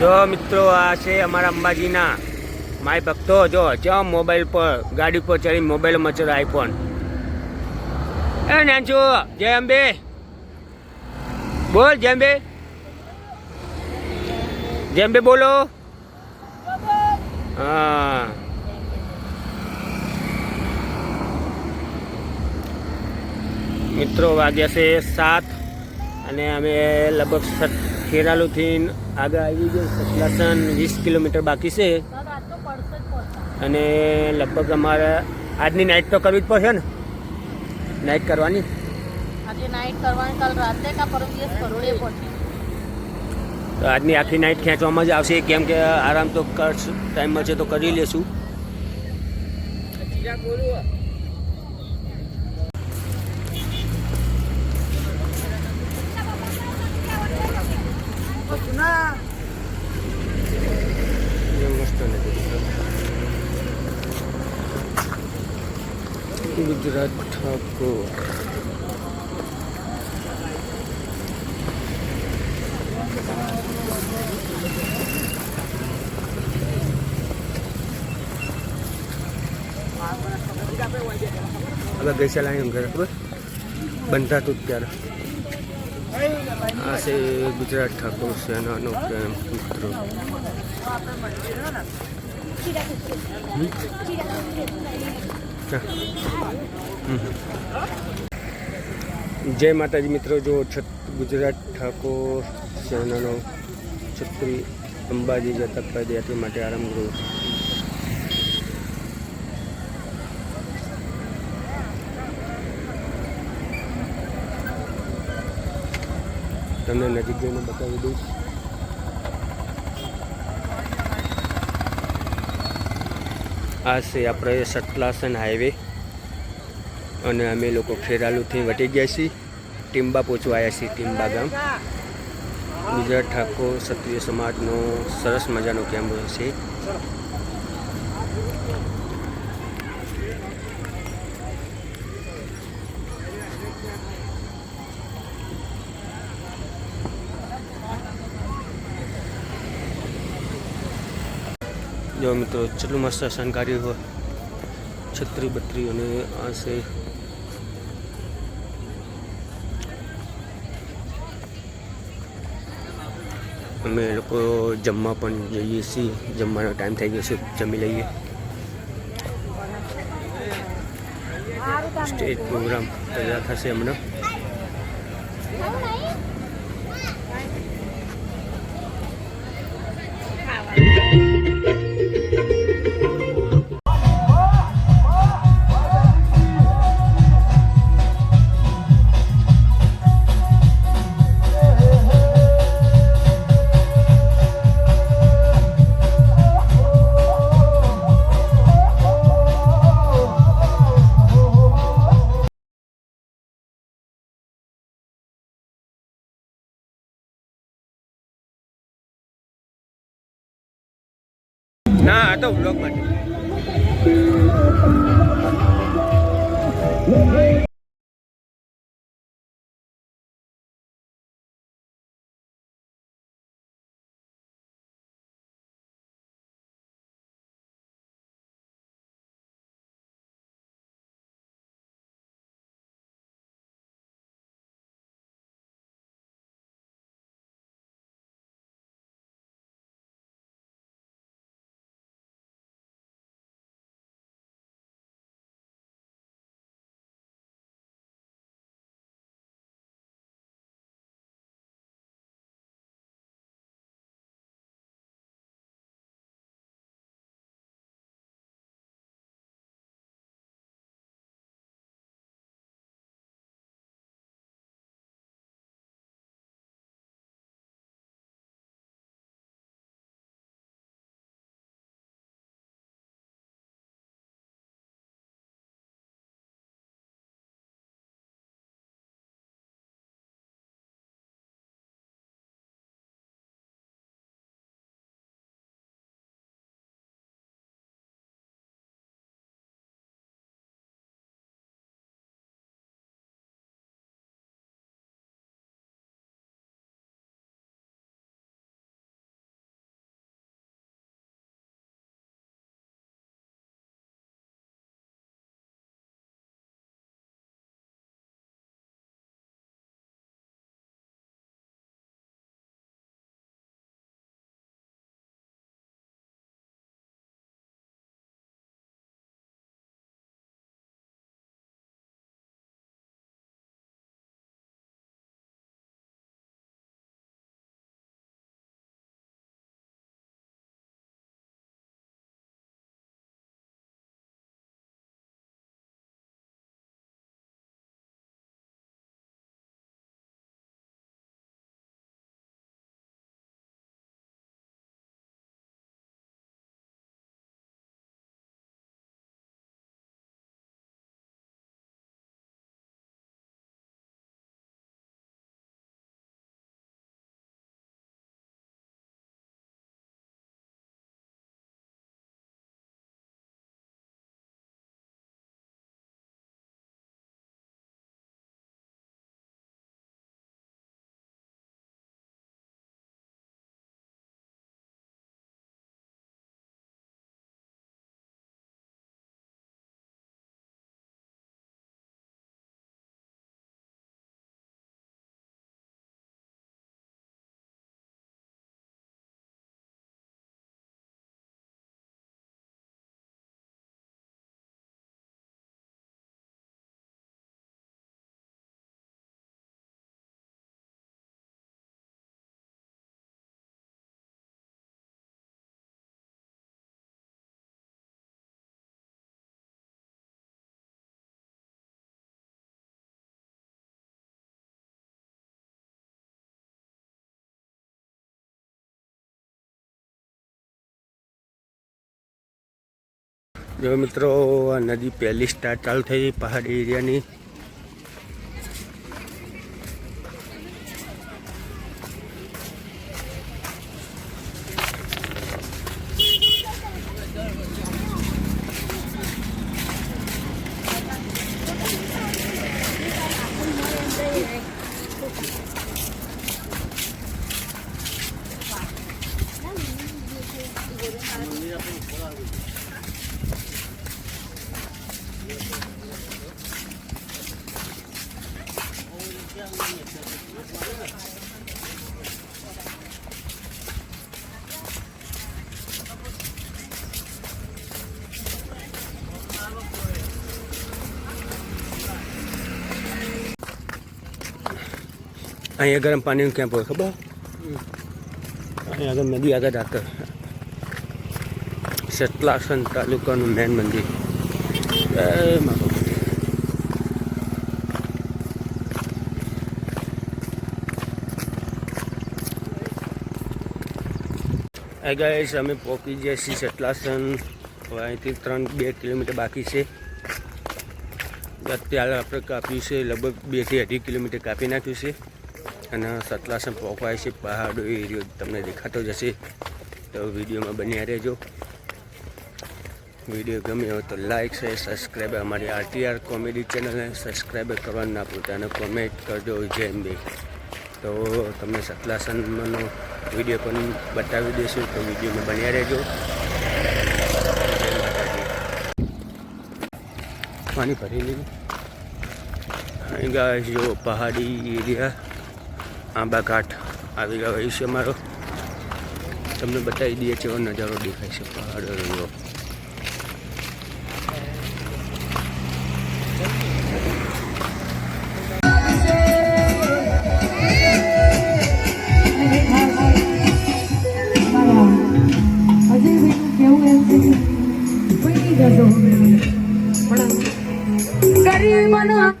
જો મિત્રો, આ છે અમારા અંબાજીના. માય ભક્તો, જો ચમ મોબાઈલ પર, ગાડી પર ચડી મોબાઈલ મચર આઈફોન એ નાનચુ, જય અંબે. બોલ, જય અંબે. જય અંબે બોલો. હા. મિત્રો, વાગ્યા છે સાત અને અમે લગભગ ખેરાલુથી આગળ આવી ગયું. સતલાસન વીસ કિલોમીટર બાકી છે. અને લગભગ અમારે આજની નાઇટ તો કરવી જ પડશે ને? નાઇટ કરવાની? નાઇટ કરવાની કાલ રાતે કા પરમ દિવસ કરોડે પહોંચી. તો આજની આખી નાઇટ ખેંચવામાં જ આવશે. કેમ કે આરામ તો ટાઈમ મળશે તો કરી લેશું. ગુજરાત ઠાકોર હવે ગઈસાલાની એમ ઘરે ખબર બંધાતું જ ત્યારે આ છે ગુજરાત ઠાકોર સેનાનો કેમ્પ મિત્રો હમ? ચા. જય માતાજી મિત્રો જો છત ગુજરાત ઠાકોર સેનાનો છત્રી અંબાજી જતા પદયાત્રી માટે આરંભ ગૃહ તમને નજીક જઈને બતાવી દઈશ આ છે આપણે સતલાસન હાઈવે અને અમે લોકો ખેરાલુથી વટી ગયા છીએ. ટીમ્બા પહોંચવા આવ્યા છીએ ટીમ્બા ગામ. ગુજરાત ઠાકોર ક્ષત્રિય સમાજનો સરસ મજાનો કેમ્પ છે. જો મિત્રો કેટલું મસ્ત શણગાર્યું હોય, છત્રી બત્રી અને આ છે. અમે લોકો જમવા પણ જઈએ છીએ. જમવાનો ટાઈમ થઈ ગયો છે, જમી લઈએ. સ્ટેજ પ્રોગ્રામ તૈયાર થશે હમણાં. ના આ તો બ્લોગ માટે. જો મિત્રો આ નદી પહેલી સ્ટાર્ટ ચાલુ થઈ પહાડી એરિયાની. અહીંયા ગરમ પાણીનું કેમ્પ હોય ખબર અહીંયા આગળ નદી આગળ આગળ સતલાસન તાલુકાનું મેન મંદિર જય મા ભગવતી. આ ગાઈસ અમે પહોંચી ગયા છીએ સતલાસન હવે અહીંથી ત્રણ બે કિલોમીટર બાકી છે અત્યારે આપણે કાપ્યું છે લગભગ બેથી અઢી કિલોમીટર કાપી નાખ્યું છે અને સતલાસન પહોંચાય છે પહાડો એરિયો. તમને દેખાતો જશે તો વિડીયોમાં બન્યા રહેજો. વીડિયો ગમ્યો હોય તો લાઈક છે સબસ્ક્રાઈબ અમારી આરટીઆર કોમેડી ચેનલને સબસ્ક્રાઈબ કરવાનું ના ભૂલતા અને કોમેન્ટ કરજો. જય અંબે તો તમને સતલાસનનો વીડિયો પણ બતાવી દઈશું તો વિડીયોમાં બન્યા રહેજો. પાણી ભરી લીધું. ગાય જો પહાડી એરિયા આંબા ઘાટ આવી ગયો છે અમારો. તમને બતાવી દઈએ છે એવો નજારો દેખાય છે પહાડો રહ્યો કરી બીજું